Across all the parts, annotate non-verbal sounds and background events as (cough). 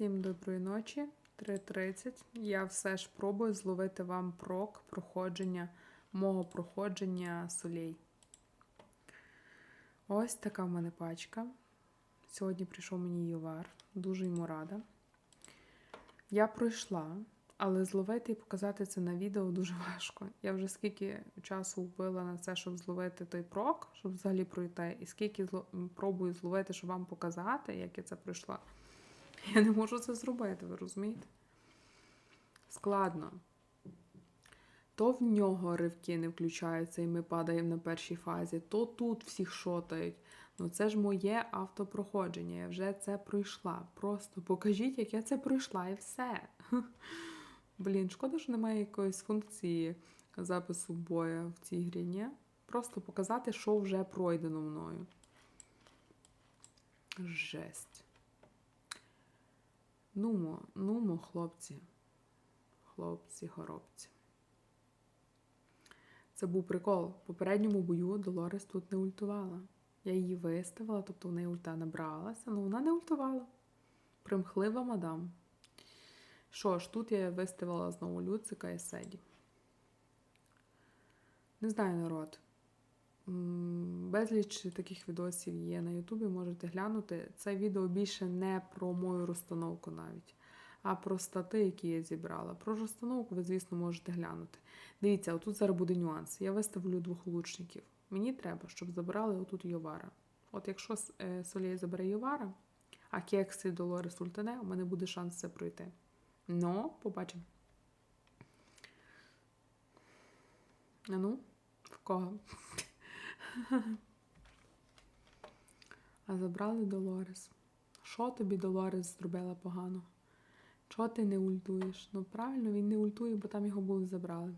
Всім доброї ночі, 3.30. Я все ж пробую зловити вам прок проходження мого проходження солей. Ось така в мене пачка. Сьогодні прийшов мені ювар. Дуже йому рада. Я пройшла, але зловити і показати це на відео дуже важко. Я вже скільки часу вбила на це, щоб зловити той прок, щоб взагалі пройти, і скільки зло... пробую зловити, щоб вам показати, як я це пройшла. (laughs) Я не можу це зробити, ви розумієте? Складно. То в нього ривки не включаються, і ми падаємо на першій фазі, то тут всіх шотають. Ну це ж моє автопроходження. Я вже це пройшла. Просто покажіть, як я це пройшла, і все. (laughs) Блін, шкода, що немає якоїсь функції запису боя в цій грі, ні? Просто показати, що вже пройдено мною. Жесть. Нумо, нумо, хлопці. Хлопці, горобці. Це був прикол. В попередньому бою Долорес тут не ультувала. Я її виставила, тобто в неї ульта набралася, але вона не ультувала. Примхлива мадам. Що ж, тут я виставила знову Люцика і Седі. Не знаю, народ. Безліч таких відосів є на Ютубі, можете глянути. Це відео більше не про мою розстановку навіть, а про стати, які я зібрала. Про розстановку ви, звісно, можете глянути. Дивіться, отут зараз буде нюанс. Я виставлю двох лучників. Мені треба, щоб забирали отут Йовара. От якщо Солія забере Йовара, а Кекс і Долорес ультане, у мене буде шанс це пройти. Ну, побачимо. Ну, в кого? (laughs) А забрали Долорес. Що тобі Долорес зробила погано? Чого ти не ультуєш? Ну, правильно, він не ультує, бо там його були забрали.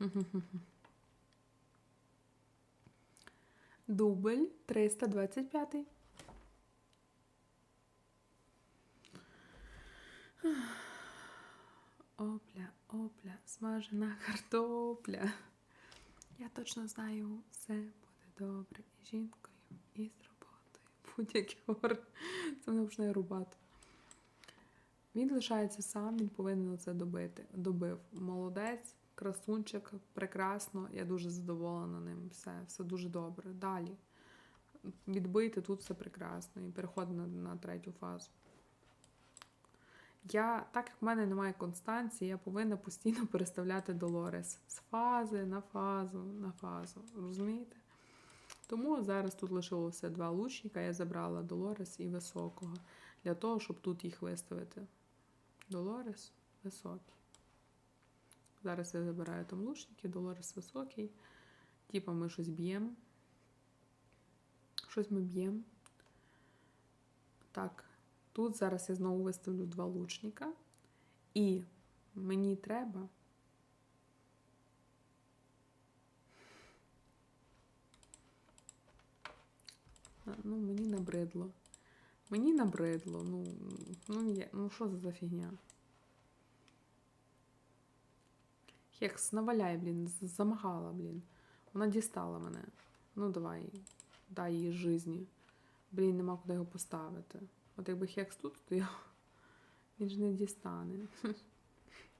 (laughs) Дубль 325. (sighs) Опля, опля, смажена картопля. Я точно знаю, все буде добре і жінкою, і з роботою. Будь-який гор. Це не почне рубати. Він лишається сам, він повинен це добити. Добив. Молодець, красунчик, прекрасно. Я дуже задоволена ним. Все, все дуже добре. Далі. Відбити тут все прекрасно і переходимо на, на третю фазу. Я, так як в мене немає констанції, я повинна постійно переставляти Долорес з фази на фазу на фазу. Розумієте? Тому зараз тут лишилося два лучника, я забрала Долорес і високого. Для того, щоб тут їх виставити. Долорес високий. Зараз я забираю там лучники, Долорес високий. Типа ми щось б'ємо. Щось ми б'ємо. Так. Тут зараз я знову виставлю два лучника, і мені треба. Ну, мені набридло. Мені набридло. Ну, ну, є. ну що це за фігня? Хекс, наваляй, блін, замагала, блін. Вона дістала мене. Ну, давай, дай їй житті. Блін, нема куди його поставити. От якби Хекс тут стояв, він ж не дістане.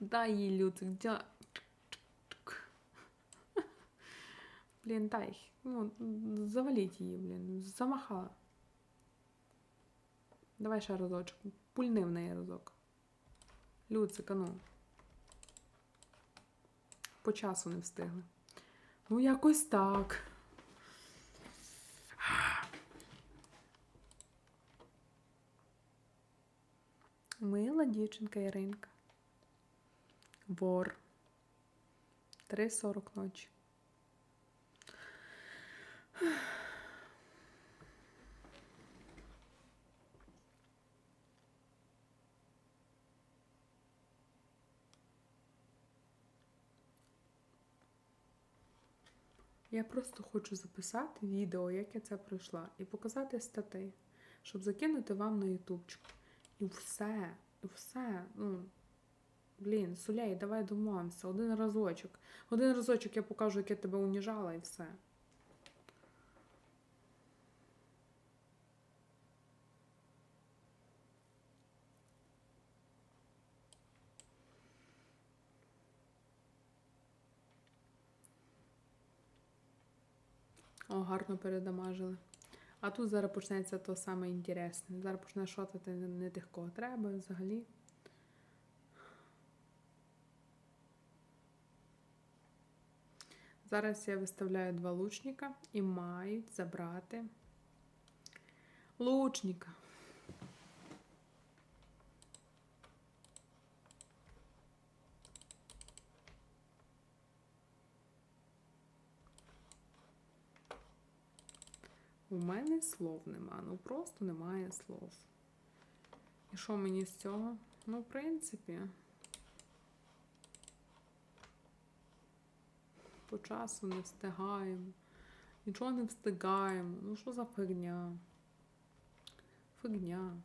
Дай їй люцик, дя. Блін, дай. Ну, заваліть її, блін. Замахала. Давай ще разочок. Пульни в неї разок. Люцика, ну. По часу не встигли. Ну, якось так. Мила дівчинка Іринка. Вор. 3.40 ночі. Я просто хочу записати відео, як я це пройшла, і показати статей, щоб закинути вам на ютубчик. І все, і все. ну, Блін, Суляй, давай домовимося. Один разочок. Один разочок я покажу, як я тебе уніжала, і все. О, гарно передамажили. А тут зараз почнеться то саме інтересне. Зараз почне шотати не, тих, кого треба взагалі. Зараз я виставляю два лучника і мають забрати лучника. У мене слов нема, ну просто немає слов. І що мені з цього? Ну, в принципі, по часу не встигаємо. Нічого не встигаємо. Ну що за фигня? Фигня.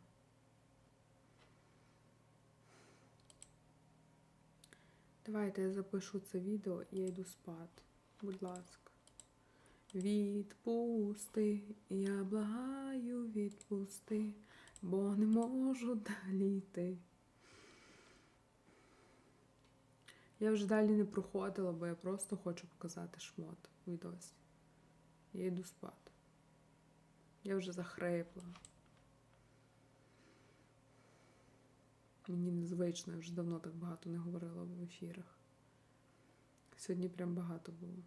Давайте я запишу це відео і я йду спати. Будь ласка. Відпусти, я благаю, відпусти, бо не можу далі йти. Я вже далі не проходила, бо я просто хочу показати шмот у відосі. Я йду спати. Я вже захрипла. Мені незвично, я вже давно так багато не говорила в ефірах. Сьогодні прям багато було.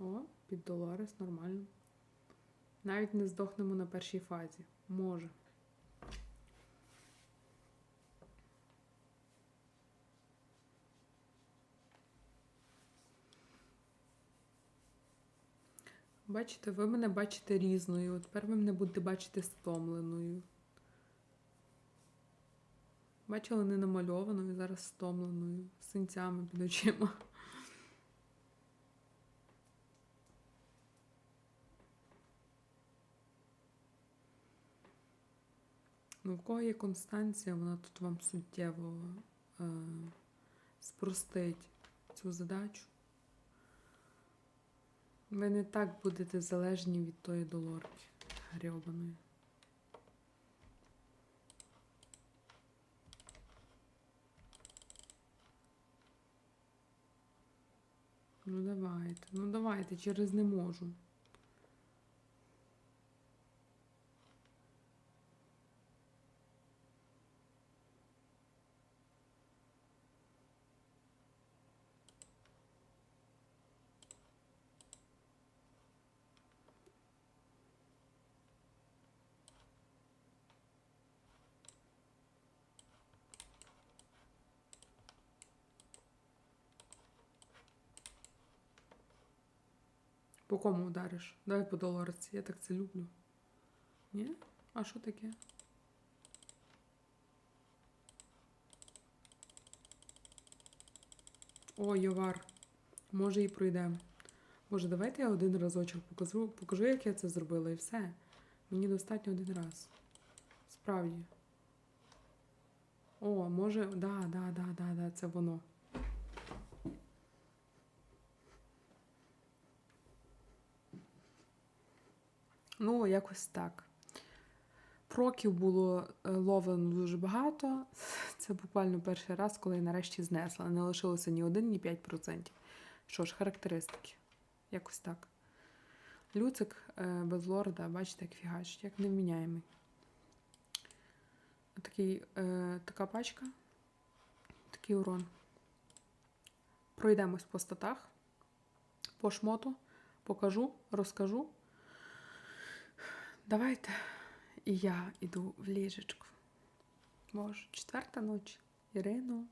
О, під Долорес нормально. Навіть не здохнемо на першій фазі. Може. Бачите, ви мене бачите різною. Тепер ви мене будете бачити стомленою. Бачили не намальованою, зараз стомленою, синцями під очима. Ну, в кого є констанція, вона тут вам суттєво е, спростить цю задачу. Ви не так будете залежні від тої долорки грьобаної. Ну давайте, ну давайте, через не можу. По кому удариш? Давай по доларці, я так це люблю. Ні? А що таке? О, Йовар. Може і пройдемо. Боже, давайте я один разочок покажу, покажу, як я це зробила, і все. Мені достатньо один раз. Справді. О, може, да, да, да, да, да, це воно. Ну, якось так. Проків було е, ловлено дуже багато. Це буквально перший раз, коли я нарешті знесла. Не лишилося ні 1, ні 5%. Що ж, характеристики. Якось так. Люцик е, без лорда, бачите, як фігачить, як невміняємий. Такий, е, така пачка, такий урон. Пройдемось по статах, по шмоту, покажу, розкажу. Давайте. І я йду в ліжечку. Боже, четверта ніч. Ірино.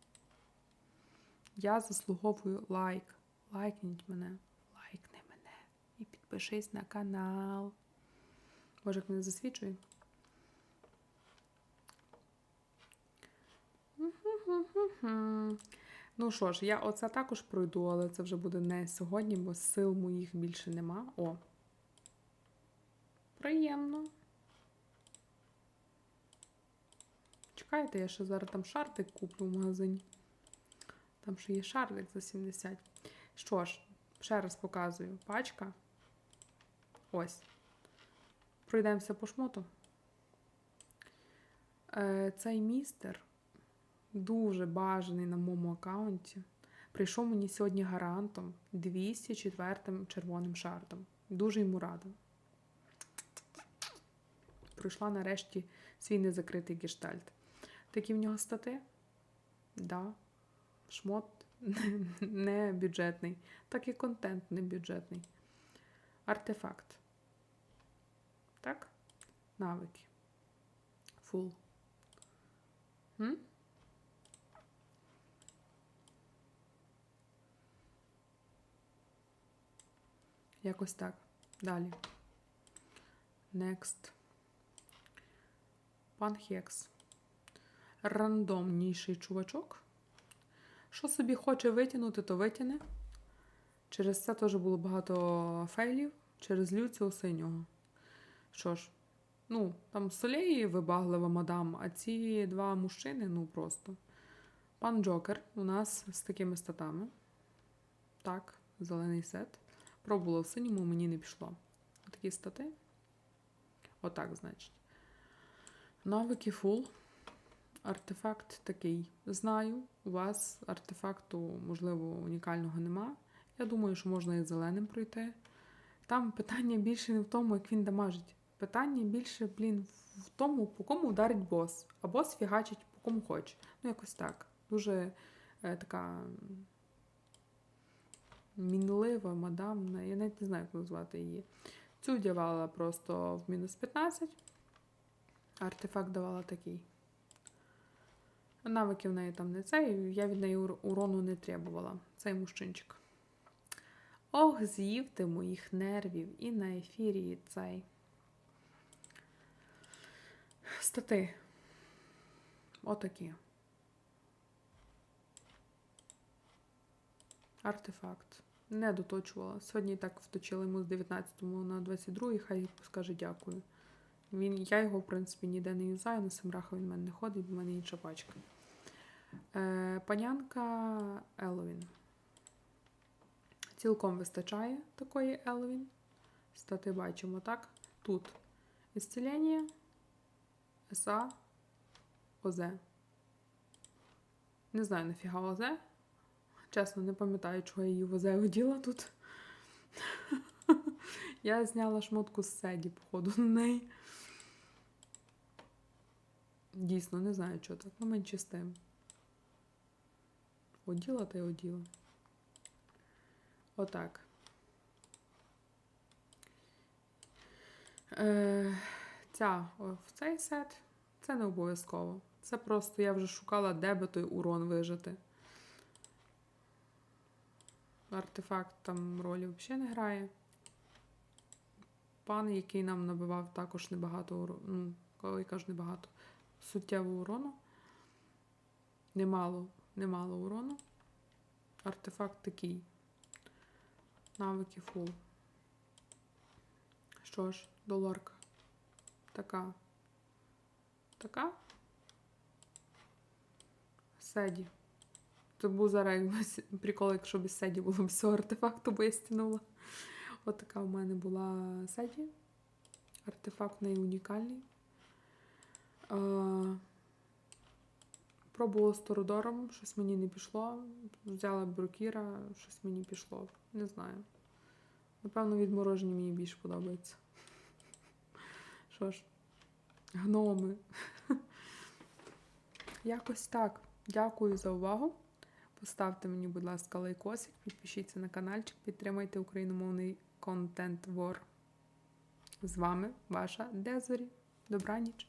Я заслуговую лайк. Лайкніть мене. Лайкни мене. І підпишись на канал. Боже, як мене засвічує. Ну що ж, я оце також пройду, але це вже буде не сьогодні, бо сил моїх більше нема. О. Приємно. Чекайте, я ще зараз там шартик куплю в магазині. Там ще є шартик за 70. Що ж, ще раз показую. Пачка. Ось. Пройдемося по шмоту. Е, Цей містер дуже бажаний на моєму аккаунті. Прийшов мені сьогодні гарантом 204 червоним шартом. Дуже йому рада. Пройшла нарешті свій незакритий гештальт. Такі в нього стати? Да. Шмот (laughs) не бюджетний, так і контент не бюджетний. Артефакт. Так? Навики. Фул. М? Якось так. Далі. Next. Пан Хекс. Рандомніший чувачок. Що собі хоче витягнути, то витягне. Через це теж було багато фейлів через Люціо синього. Що ж, ну, там Солеї вибаглива мадам, а ці два мужчини, ну просто. Пан Джокер у нас з такими статами. Так, зелений сет. Пробувала в синьому, мені не пішло. Такі стати. Отак, значить. Навики фул. Артефакт такий. Знаю, у вас артефакту, можливо, унікального нема. Я думаю, що можна і зеленим пройти. Там питання більше не в тому, як він дамажить. Питання більше, блін, в тому, по кому ударить бос. А бос фігачить по кому хоче. Ну, якось так. Дуже е, така мінлива, мадамна. Я навіть не знаю, як назвати її. Цю дівала просто в мінус 15. Артефакт давала такий. Навики в неї там не цей, я від неї урону не требувала. Цей мужчинчик. Ох, з'їв ти моїх нервів і на ефірі цей. Стати. Отакі. Артефакт. Не доточувала. Сьогодні і так вточила йому з 19 на 22, хай скаже дякую. Він, я його, в принципі, ніде не юзаю, на Семраха він в мене не ходить, в мене інша пачка. Е, панянка Еловін. Цілком вистачає такої Еловін. Стати бачимо, так? Тут ісцелення, СА, ОЗ. Не знаю, нафіга ОЗ. Чесно, не пам'ятаю, чого я її в ОЗ оділа тут. (laughs) Я зняла шмотку з седі, походу, на неї. Дійсно, не знаю, що так. Ну, менше з тим. Оділа та й оділа. Отак. Е, ця, в цей сет це не обов'язково. Це просто я вже шукала, де би той урон вижити. Артефакт там ролі взагалі не грає. Пан, який нам набивав також небагато урону. Ну, коли кажу небагато, суттєвого урону. Немало, немало урону. Артефакт такий. Навики фул. Що ж, доларка. Така. Така. Седі. Це був зараз якби прикол, якщо без седі було б всього артефакту, бо я стянула. От така в мене була седі. Артефакт не унікальний. Е, Пробувала з Тородором, щось мені не пішло. Взяла Брукіра, щось мені пішло. Не знаю. Напевно, відморожені мені більше подобається. (laughs) Що ж, гноми. (laughs) Якось так. Дякую за увагу. Поставте мені, будь ласка, лайкосик, підпишіться на каналчик, підтримайте україномовний контент Вор. З вами ваша Дезорі. Добраніч.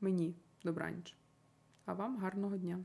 Мені добраніч. А вам гарного дня.